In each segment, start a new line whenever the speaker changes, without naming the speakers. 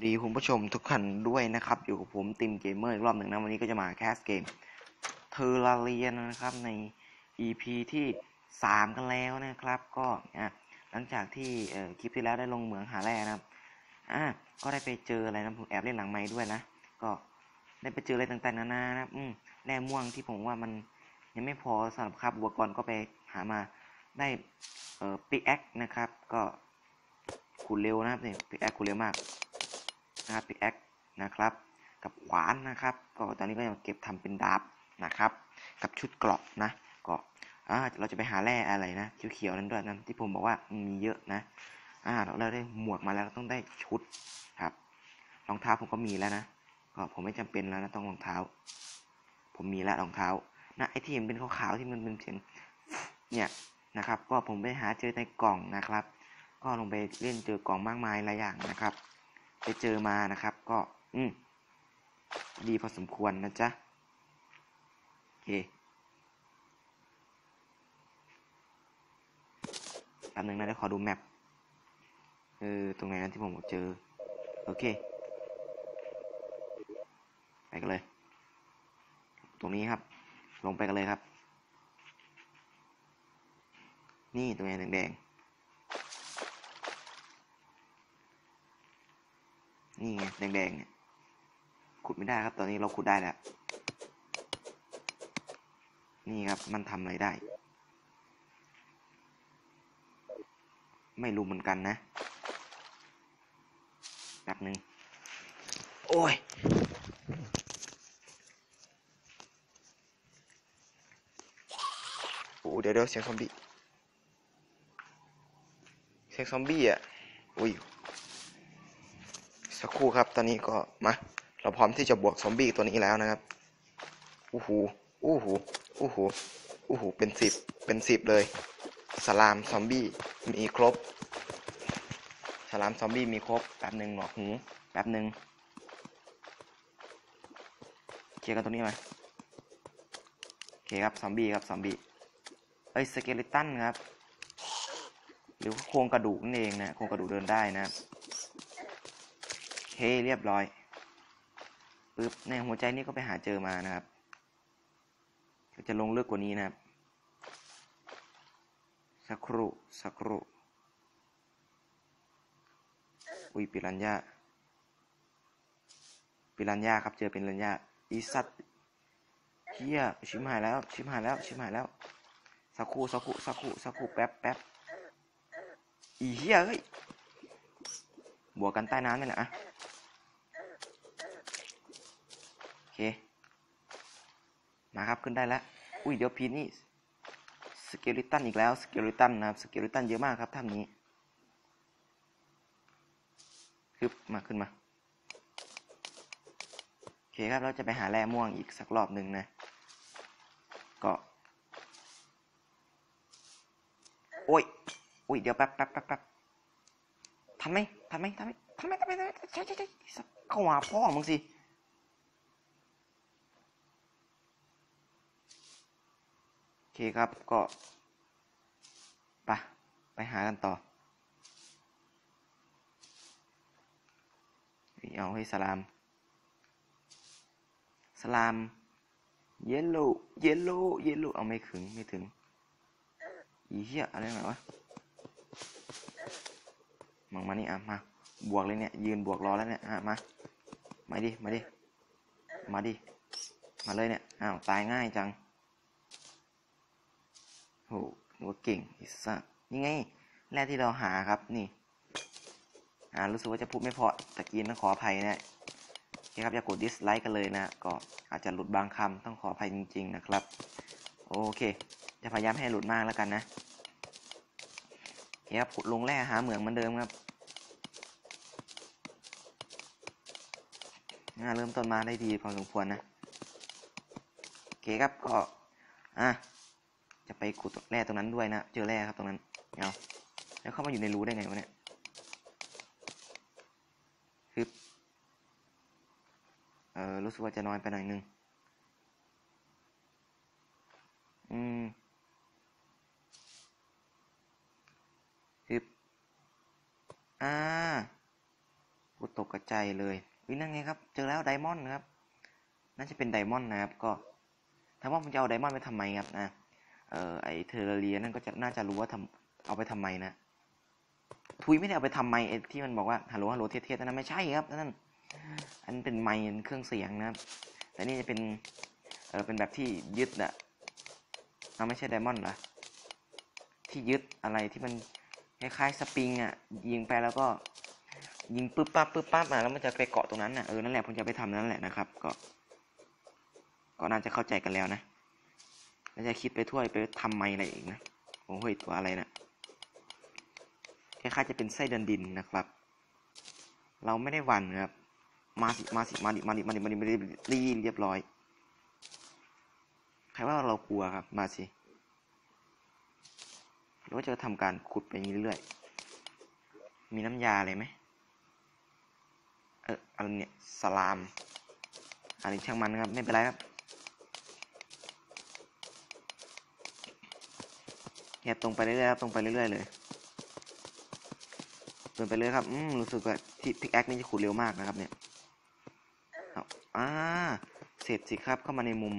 วัสดีคุณผู้ชมทุกท่านด้วยนะครับ อยู่กับผมติมเกมเมอร์อีกรอบหนึ่งนะวันนี้ก็จะมาแคสเกมเทอร์ราเรียนนะครับใน EP ที่ 3 กันแล้วนะครับก็อะหลังจากที่คลิปที่แล้วได้ลงเหมืองหาแร่นะครับอะก็ได้ไปเจออะไรนะผมแอบเล่นหลังไม้ด้วยนะ ก็ได้ไปเจออะไรต่างๆนานานะครับอืมแร่ม่วงที่ผมว่ามันยังไม่พอสำหรับครับอุปกรณ์ก็ไปหามาได้เอ่อปิกแอคนะครับ ก็ขุดเร็วนะครับนี่ปิกแอคขุดเร็วมาก นะครับปิกแอคนะครับ กับขวานนะครับ ก็ตอนนี้ก็ยังเก็บทำเป็นดาบนะครับ กับชุดเกราะนะก็เราจะไปหาแร่อะไรนะเขียวๆนั้นด้วยนะที่ผมบอกว่ามีเยอะนะอ่าเราได้หมวกมาแล้วต้องได้ชุดครับรองเท้าผมก็มีแล้วนะก็ผมไม่จำเป็นแล้วนะต้องรองเท้า ผมมีแล้วรองเท้านะไอที่เห็นเป็นขาวๆที่มันเป็นเสียงเนี่ยนะครับ ก็ผมไปหาเจอในกล่องนะครับ ก็ลงไปเล่นเจอกล่องมากมายหลายอย่างนะครับ ไปเจอมานะครับ ก็ อืมดีพอสมควรนะจ๊ะโอเคแป๊บนึงนะเดี๋ยวขอดูแมปเออตรงไหนนั้นที่ผมเจอ โอเค ไปกันเลย ตรงนี้ครับ ลงไปกันเลยครับ นี่ตรงไหนแดงๆ นี่ไงแดงๆเนี่ยขุดไม่ได้ครับ ตอนนี้เราขุดได้แล้ว นี่ครับ มันทำอะไรได้ ไม่รู้เหมือนกันนะแป๊บหนึ่งโอ้ย โอ้เดี๋ยวเดี๋ยวเสียงซอมบี้ เสียงซอมบี้อะ อุ้ย สักครู่ครับ ตอนนี้ก็มา เราพร้อมที่จะบวกซอมบี้ตัวนี้แล้วนะครับอู้หูอู้หูอู้หูอู้หูเป็นสิบเป็นสิบเลยสลามซอมบี้มีครบสลามซอมบี้มีครบแป๊บหนึ่งหนวกหูแป๊บหนึ่งเคลียร์กันตรงนี้ไหมโอเคครับซอมบี้ครับซอมบี้เอ้ยสเกลิตันครับหรือโครงกระดูกนั่นเองนะโครงกระดูกเดินได้นะครับ เคเรียบร้อยปึ๊บในหัวใจนี่ก็ไปหาเจอมานะครับจะลงลึกกว่านี้นะครับ สักครู่สักครู่อุ้ยปิรันยาปิรันยาครับเจอเป็นรันยาอีสัตว์เฮียชิมหายแล้ว ชิมหายแล้ว ชิมหายแล้ว สักครู่สักครู่สักครู่สักครู่แป๊บแป๊บอีเฮียเฮ้ยบวกกันใต้น้ำนี่แหละอะ โอเค มาครับขึ้นได้แล้ว อุ้ยเดี๋ยวพีนี่สเกลิตันอีกแล้วสเกลิตันนะครับสเกลิตันเยอะมากครับถ้ำนี้คึบมาขึ้นมาโอเคครับเราจะไปหาแร่ม่วงอีกสักรอบหนึ่งนะก็โอ้ยอุ้ยเดี๋ยวแป๊บแป๊บแป๊บแป๊บทำไหมทำไหมทำไหมทำไหมทำไหมทำไหมใช่ใช่ใช่เข้าหาพ่อมึงสิ โอ เคครับก็ไปไปหากันต่อ เอาให้สลาม สลาม เยลโล เยลโล เยลโล เอาไม่ถึง ไม่ถึง อีเหี้ย อะไรหน่อยวะมองมานี่อะ มา บวกเลยเนี่ย ยืนบวกรอแล้วเนี่ยอะมา มาดิ มาดิ มาดิ มาเลยเนี่ย อ้าว ตายง่ายจัง โหหนูเก่งอิสระนี่ไง แรกที่เราหาครับนี่ อ่ารู้สึกว่าจะพูดไม่พอตะกี้ต้องขออภัยนะโอเคครับอย่ากดดิสไลค์กันเลยนะ ก็อาจจะหลุดบางคำต้องขออภัยจริง ๆ นะครับ โอเค จะพยายามให้หลุดมากแล้วกันนะโอเคครับขุดลงแร่หาเหมืองเหมือนเดิมครับงานเริ่มต้นมาได้ดีพอสมควรนะโอเคครับก็อะ จะไปขุดแร่ตรงนั้นด้วยนะ เจอแร่ครับตรงนั้นเอาแล้วเข้ามาอยู่ในรูได้ไงวะเนี่ยคือเออรู้สึกว่าจะน้อยไปหน่อยนึง อืมคืออ่าขุดตกกระจายเลยวินั่นไงครับ เจอแล้วไดมอนด์นะครับ น่าจะเป็นไดมอนด์นะครับ ก็ถามว่าผมจะเอาไดมอนด์ไปทำไมครับนะ เอ่อไอเทอร์เรียนั่นก็จะน่าจะรู้ว่าทำเอาไปทำไมนะทุยไม่ได้เอาไปทำไมไอที่มันบอกว่าฮัลโหลฮัลโหลเทสๆนั่นไม่ใช่ครับนั่นอันเป็นไมค์เครื่องเสียงนะครับแต่นี่จะเป็นเออเป็นแบบที่ยึดอะเราไม่ใช่ไดมอนด์เหรอที่ยึดอะไรที่มันคล้ายๆสปริงอะยิงไปแล้วก็ยิงปึ๊บปั๊บปึ๊บปั๊บมาแล้วมันจะไปเกาะตรงนั้นน่ะเออนั่นแหละผมจะไปทำนั่นแหละนะครับ ก็ ก็น่าจะเข้าใจกันแล้วนะ น่าจะคิดไปทั่วไปทำไมอะไรอีกนะโอ้ยตัวอะไรนะคล้ายๆจะเป็นไส้เดินดินนะครับ เราไม่ได้หวันครับ มาสิมาสิมาดิมาดิมาดิมาดิมาดิรีเรียบร้อย ใครว่าเรากลัวครับ มาสิหรือว่าจะทำการขุดไปเรื่อยๆ มีน้ำยาอะไรไหมเอออะไรเนี่ยสลามอันนี้ช่างมันครับ ไม่เป็นไรครับ แค่ตรงไปเรื่อยๆครับตรงไปเรื่อยๆเลยเดินไปเรื่อยครับอืมรู้สึกว่าที่พิกแอคนี่จะขุดเร็วมากนะครับ เนี่ยเอาอ่าเสร็จสิครับเข้ามาในมุม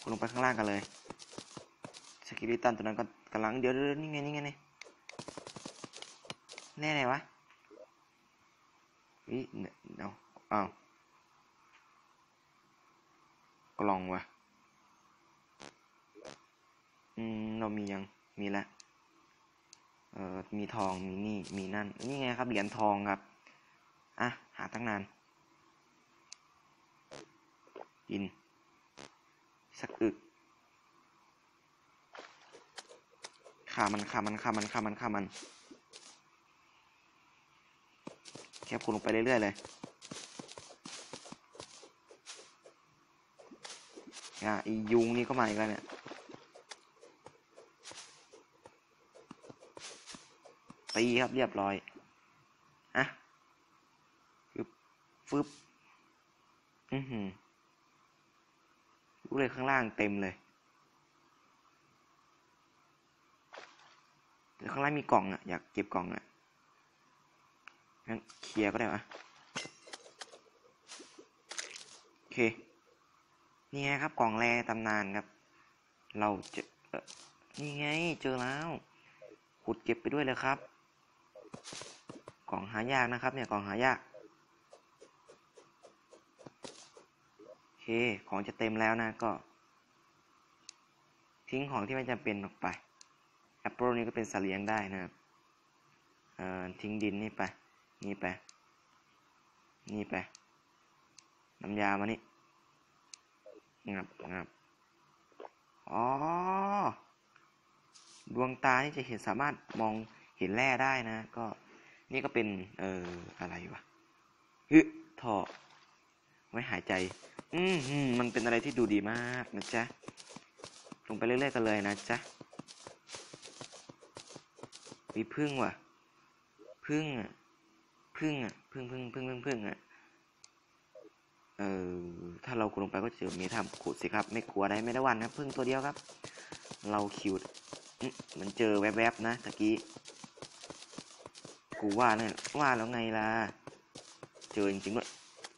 ขุดลงไปข้างล่างกันเลยสกิลิตันตัวนั้นก็กำลังเดี๋ยวเดี๋ยวนี่ไงนี่ไงนี่แน่ไหนวะอีเอาเอากล่องวะ อืมเรามียังมีแล้วเอ่อมีทองมีนี่มีนั่น นี่ไงครับเหรียญทองครับอะหาตั้งนานกิน สักอึกขามันขามันขามันขามันขามันแคบคุณลงไปเรื่อย ๆ เลยอะอียุงนี่ก็มาอีกแล้วเนี่ย ตีครับเรียบร้อยอะฟึบฟึบอือหือรู้เลยข้างล่างเต็มเลยแต่ข้างล่างมีกล่องอะอยากเก็บกล่องอะงั้นเคลียร์ก็ได้วะโอเค นี่ไงครับกล่องแร่ตำนานครับ เราจอเอ่อนี่ไงเจอแล้ว ขุดเก็บไปด้วยเลยครับ กล่องหายากนะครับ เนี่ยกล่องหายากโอเคของจะเต็มแล้วนะก็ ทิ้งของที่ไม่จำเป็นออกไปแอปเปิลนี่ก็เป็นสเลียงได้นะครับเอ่อทิ้งดินนี่ไป นี่ไป นี่ไป น้ำยามานี่ งับงับ อ๋อ ดวงตานี่จะเห็นสามารถมอง ห็นแร่ได้นะ ก็นี่ก็เป็นเอ่ออะไรวะฮึท่อไว้หายใจอืมอืมมันเป็นอะไรที่ดูดีมากนะจ๊ะ ลงไปเรื่อยๆกันเลยนะจ๊ะ มีพึ่งว่ะ พึ่งอะ พึ่งอะ พึ่งพึ่งพึ่งพึ่งพึ่งอะ เออ ถ้าเราขุดลงไปก็จะเจอเมทัมขุดสิครับ ไม่กลัวได้ไม่ได้วันครับพึ่งตัวเดียวครับ เราคิวมันเจอแวบๆนะตะกี้ กูว่าเนี่ยว่าแล้วไงล่ะ เจอจริงๆด้วย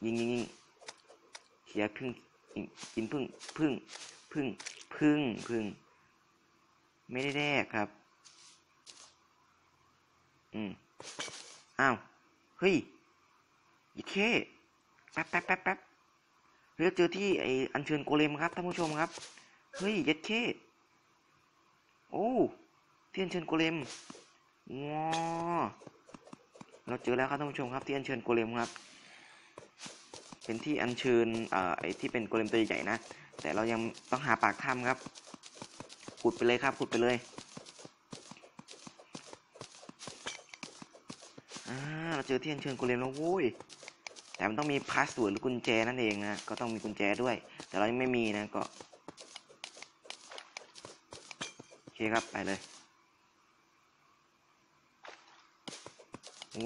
ยิงยิงยิงเขียพึ่งกินพึ่งพึ่งพึ่งพึ่งพึ่ง ไม่ได้แดกครับ อืมอ้าว เฮ้ยอีเคแป๊บแป๊บแป๊บแป๊บเฮ้ยเจอที่ไออัญเชิญโกเลมครับท่านผู้ชมครับ เฮ้ยยัดเคโอ้ที่อัญเชิญโกเลมว้า เราเจอแล้วครับท่านผู้ชมครับที่อัญเชิญโกเลมครับ เป็นที่อัญเชิญเอ่อไอที่เป็นโกเลมตัวใหญ่ๆนะ แต่เรายังต้องหาปากถ้ำครับ ขุดไปเลยครับขุดไปเลยอ่าเราเจอที่อัญเชิญโกเลมแล้วโว้ยแต่มันต้องมีพาสเวิร์ดหรือกุญแจนั่นเองนะ ก็ต้องมีกุญแจด้วย แต่เรายังไม่มีนะก็ โอเคครับ ไปเลย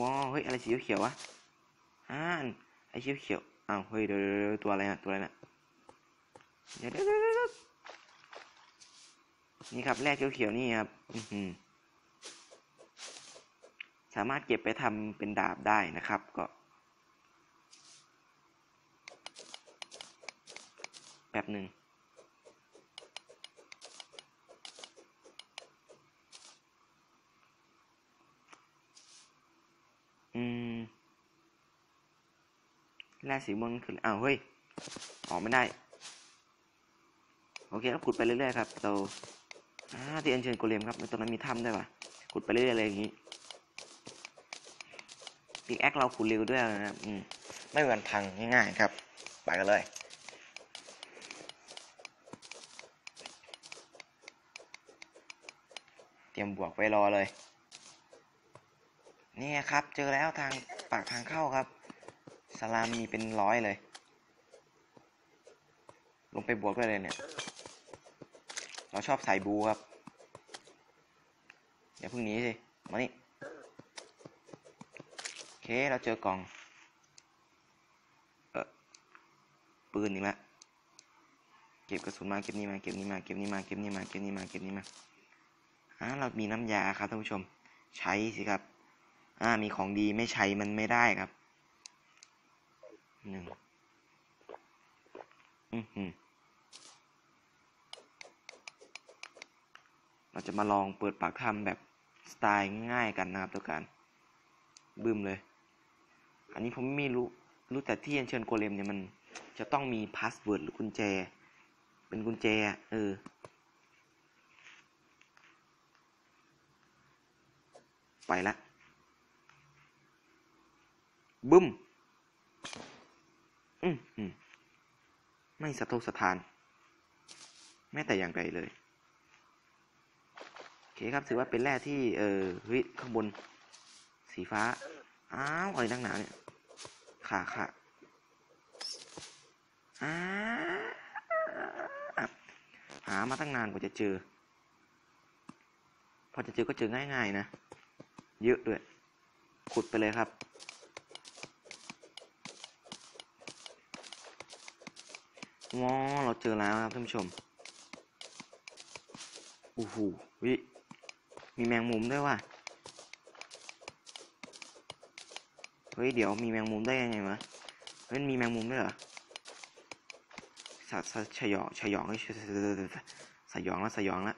ว้าวเฮ้ยอะไรสีเขียววะอ่าไอ้เขียวเขียวอ้าวเฮ้ยเดี๋ยวเดี๋ยวเดี๋ยวตัวอะไรนะตัวอะไรนะเดี๋ยวเดี๋ยวเดี๋ยวเดี๋ยวนี่ครับแร่เขียวเขียวนี่ครับอือหือสสามารถเก็บไปทำเป็นดาบได้นะครับ ก็แป๊บหนึ่ง อืมแร่สีม่วงขึ้นอ้าวเฮ้ยออกไม่ได้ โอเคครับขุดไปเรื่อยๆครับเราอ่าที่อัญเชิญโกเลมครับในตรงนั้นมีถ้ำด้วยว่ะขุดไปเรื่อยๆเลยอย่างนี้ปิกแอคเราขุดเร็วด้วยนะครับอืมไม่เหมือนพังง่ายๆครับ ไปกันเลยเตรียมบวกไว้รอเลย นี่ครับ เจอแล้วทางปากทางเข้าครับ สลามมีเป็นร้อยเลย ลงไปบวกด้วยเลยเนี่ย เราชอบสายบูครับ อย่าเพิ่งหนีสิ มานี่โอเค เราเจอกล่อง เออปืนอีกแล้วเก็บกระสุนมาเก็บนี่มาเก็บนี่มาเก็บนี่มาเก็บนี่มาเก็บนี่มาเก็บนี่มาอ่าเรามีน้ำยาครับท่านผู้ชม ใช้สิครับ อ่า มีของดีไม่ใช้มันไม่ได้ครับหนึ่งอือหือเราจะมาลองเปิดปากถ้ำแบบสไตล์ง่ายกันนะครับทุกการบึ้มเลย อันนี้ผมไม่รู้ รู้แต่ที่เชิญโกเลมเนี่ยมันจะต้องมีพาสเวิร์ดหรือกุญแจ เป็นกุญแจ เออ ไปละ บึ้มอืมอืมไม่สะทกสะทาน แม้แต่อย่างใดเลย โอเคครับถือว่าเป็นแร่ที่ เออเฮ้ยข้างบน สีฟ้า อ้าวอะไรตั้งหนาเนี่ยขาขาอ้าหามาตั้งนานกว่าจะเจอ พอจะเจอก็เจอง่ายๆนะ เยอะด้วย ขุดไปเลยครับ ว้าเราเจอแล้วครับท่านผู้ชมโอ้โหวิมีแมงมุมด้วยว่ะเฮ้ยเดี๋ยวมีแมงมุมได้ยังไงวะเฮ้ยมีแมงมุมด้วยเหรอสะสะชยองชยองเฮ้ยสยองแล้วสยองแล้ว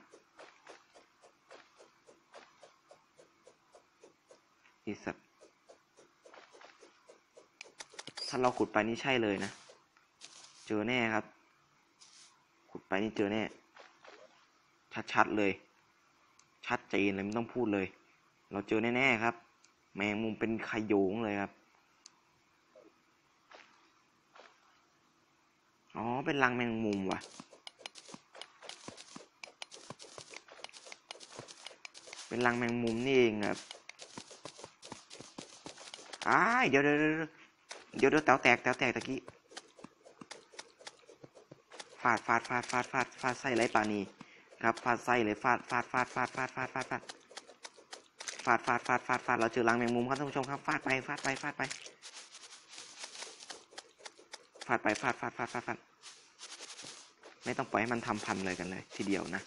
อีสัตว์ถ้าเราขุดไปนี่ใช่เลยนะ เจอแน่ครับ ขุดไปนี่เจอแน่ ชัดๆเลย ชัดเจนเลยไม่ต้องพูดเลย เราเจอแน่ๆครับ แมงมุมเป็นขโยงเลยครับ อ๋อ เป็นรังแมงมุมว่ะ เป็นรังแมงมุมนี่เองครับอ้ายเดี๋ยวเดี๋ยวเดี๋ยวเดี๋ยวเดี๋าแตกเต๋าแตกตะกี้ ฟาดฟาดฟาดฟาดฟาดฟาดไส้ไรปานีครับฟาดไส้เลยฟาดฟาดฟาดฟาดฟาดฟาดฟาดฟาดฟาดฟาดฟาดฟาดฟาดเราเจอรังแมงมุมครับท่านผู้ชมครับฟาดไปฟาดไปฟาดไปฟาดไปฟาดฟาดฟาดฟาดฟาดไม่ต้องปล่อยให้มันทำพันเลยกันเลยทีเดียวนะ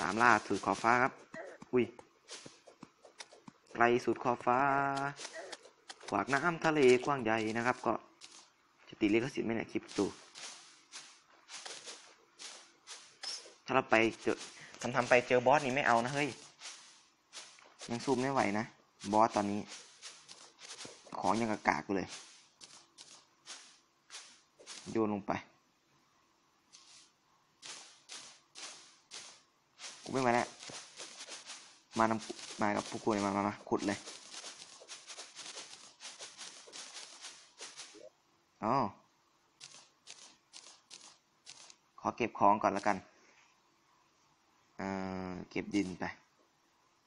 ตามล่าสุดขอบฟ้าครับ อุ้ยไกลสุดขอบฟ้า ขวากน้ำทะเลกว้างใหญ่นะครับ ก็จะติดลิขสิทธิ์ไหมเนี่ยคลิปตูถ้าเราไปเจอทำทำไปเจอบอสนี่ไม่เอานะเฮ้ยยังซูมไม่ไหวนะ บอสตอนนี้ ของยังกากากเลย โยนลงไปกูไม่ไหวแล้วมานำมากับพวกกูเลยมามามาขุดเลย อ๋อขอเก็บของก่อนแล้วกันเอ่อเก็บดินไป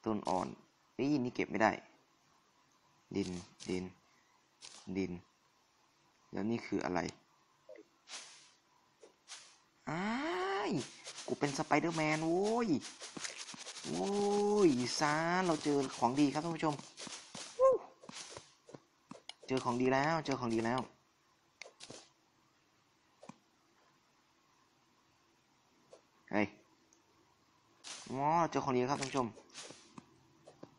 ต้นอ่อนเอ้ยนี่เก็บไม่ได้ ดิน ดิน ดิน แล้วนี่คืออะไรอ้ายกูเป็นสไปเดอร์แมนโว้ยโว้ยซาเราเจอของดีครับท่านผู้ชม เจอของดีแล้ว เจอของดีแล้ว เฮ้ยมเจอคนนี้ครับท่านผู้ชม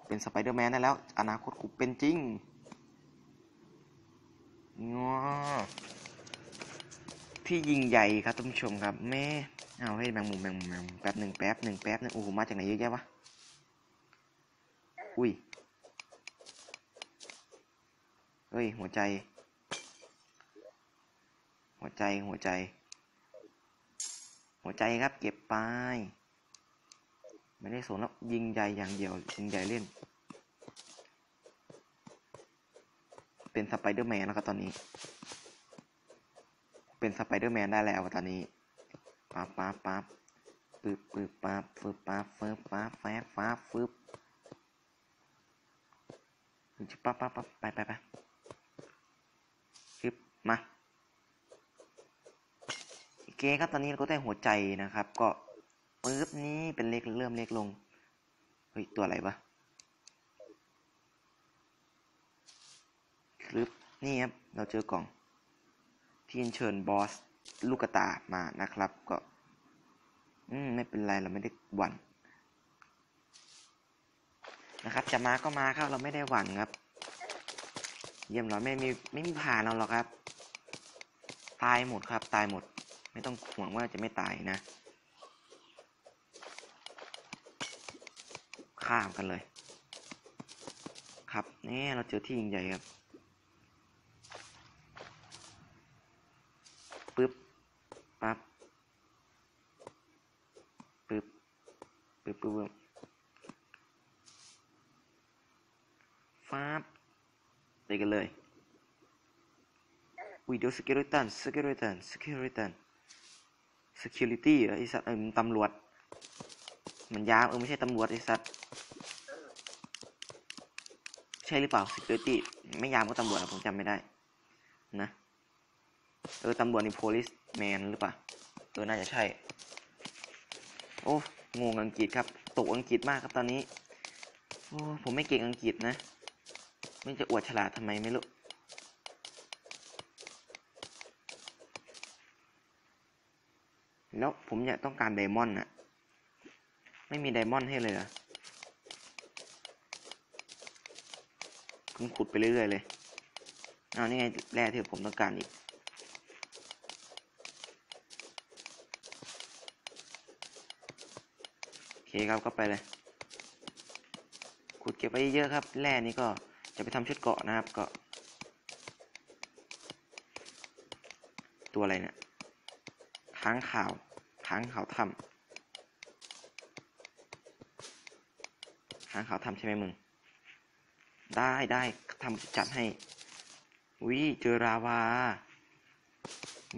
เป็นสไปเดอร์แมนได้แล้ว อนาคตกูเป็นจริงงอที่ยิงใหญ่ครับท่านผู้ชมครับแม่เอาให้แมงมุมแมงมุมแมงมุมแป๊บหนึ่งแป๊บหนึ่งแป๊บหนึ่งโอ้โหมาจากไหนเยอะแยะวะอุ้ยเฮ้ยหัวใจ หัวใจหัวใจ หัวใจครับเก็บไป ไม่ได้สนแล้วยิงใหญ่อย่างเดียว ยิงใหญ่เล่น เป็นสไปเดอร์แมนแล้วครับตอนนี้ เป็นสไปเดอร์แมนได้แล้วตอนนี้ปั๊บปั๊บปั๊บปึ๊บปึ๊บปั๊บฟึบปั๊บฟึบปั๊บแฟบปั๊บฟึบปั๊บปั๊บปั๊บไปไปไปฟึบมาโอเคครับตอนนี้เราก็ได้หัวใจนะครับ ก็ นี้เป็นเล็กเริ่มเล็กลง เฮ้ย ตัวอะไรวะคลิปนี่ครับ เราเจอกล่อง ที่เชิญบอส ลูกกระตามานะครับ ก็ อืม ไม่เป็นไร เราไม่ได้หวั่นนะครับ จะมาก็มาครับ เราไม่ได้หวั่นครับ เยี่ยมเราไม่มีไม่มีผ่านเราหรอกครับ ตายหมดครับ ตายหมด ไม่ต้องห่วงว่าจะไม่ตายนะ ข้ามกันเลย ครับนี่เราเจอที่ยิงใหญ่ครับปึ๊บปั๊บปึ๊บปึ๊บปึ๊บปึ๊บฟ้าบไปกันเลยอุ้ยเดี๋ยวสกิลิตันสกิลิตันสกิลิตัน security เหรอไอสัตว์เออมันตำรวจ มันยาวเออไม่ใช่ตำรวจไอสัตว์ ใช่หรือเปล่า security ไม่ยามก็ตำรวจอะผมจำไม่ได้ นะ เออตำรวจนี่ police man หรือเปล่า เออ น่าจะใช่ โอ้งงอังกฤษครับ ตกอังกฤษมากครับตอนนี้ โอ้ ผมไม่เก่งอังกฤษนะ ไม่จะอวดฉลาดทำไมไม่รู้แล้วผมอยากต้องการไดมอนด์น่ะ ไม่มีไดมอนด์ให้เลยเหรอ ผมขุดไปเรื่อยๆเลยเอานี่ไงแร่ที่ผมต้องการอีกโอเคครับก็ไปเลย ขุดเก็บไว้เยอะครับแร่นี้ก็จะไปทำชุดเกาะนะครับก็ตัวอะไรเนี่ยค้างข่าวค้างข่าวถ้ำค้างข่าวถ้ำใช่ไหมมึง ได้ได้ทำจัดให้วิเจอราวา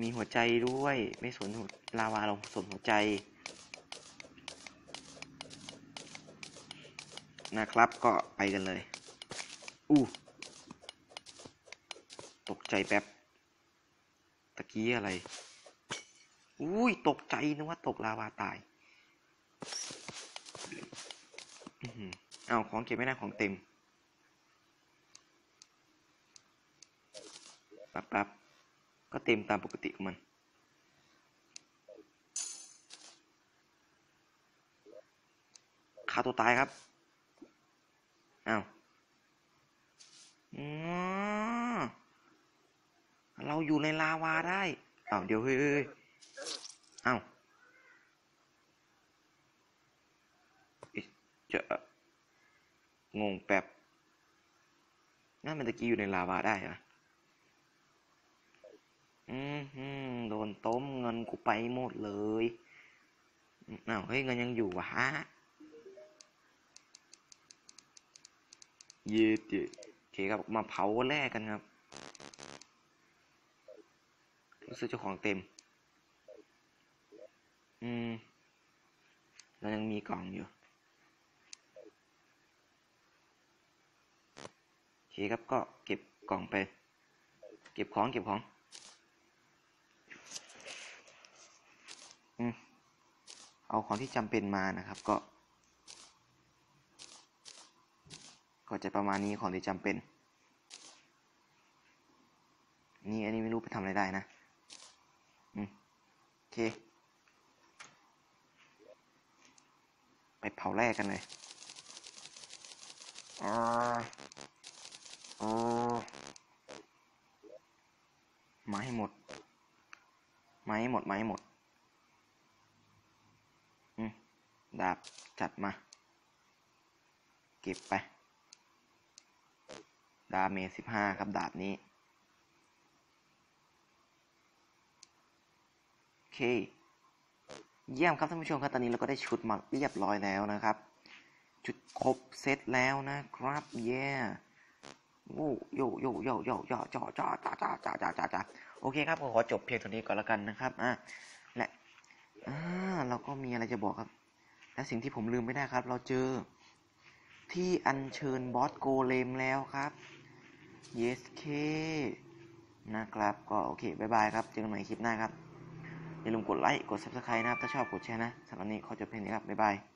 มีหัวใจด้วย ไม่สนหัวลาวาเราสนหัวใจ นะครับก็ไปกันเลย อู้ ตกใจแป๊บ ตะกี้อะไร อุ้ย ตกใจนึกว่าตกลาวาตายอื้อหือเอาของเก็บไม่ได้ของเต็ม ปั๊บปั๊บก็เต็มตามปกติของมัน ฆ่าตัวตายครับ อ้าวอ๋อเราอยู่ในลาวาได้อ้าวเดี๋ยวเฮ้ยเอ้าวจะงงแป๊บนั่นมันตะกี้อยู่ในลาวาได้เหรอ อืมโดนต้มเงินกูไปหมดเลยอ้าวเฮ้ยเงินยังอยู่วะฮะเย็ดเย็ดโอเคครับมาเผาแรกกันครับรู้สึกเจ้าของเต็ม อืมเรายังมีกล่องอยู่โอเคครับก็เก็บกล่องไป เก็บของเก็บของ อืม เอาของที่จำเป็นมานะครับ ก็ ก็จะประมาณนี้ของที่จำเป็น นี่อันนี้ไม่รู้ไปทำอะไรได้นะอืมโอเค ไปเผาแรกกันเลยอ่าอ่มาให้หมด มาให้หมด มาให้หมด อืม ดาบจัดมา เก็บไป ดาเมจสิบห้าครับดาบนี้ โอเค เยี่ยมครับท่านผู้ชมครับตอนนี้เราก็ได้ชุดมาเรียบร้อยแล้วนะครับ ชุดครบเซตแล้วนะครับ เย้โอ้โยโยโยโยโยจอจอจอจอจอจอจอจอโอเคครับขอจบเพียงเท่านี้ก่อนล้วกันนะครับ อะและอ่าเราก็มีอะไรจะบอกครับ และสิ่งที่ผมลืมไม่ได้ครับ เราเจอที่อัญเชิญบอสโกเลมแล้วครับ yes k นะครับก็โอเคบายบายครับเจอกันใหม่คลิปหน้าครับ อย่าลืมกดไลค์ กด subscribe นะครับ ถ้าชอบกดแชร์นะสำหรับวันนี้ขอจบเพียงนี้ครับ บ๊ายบาย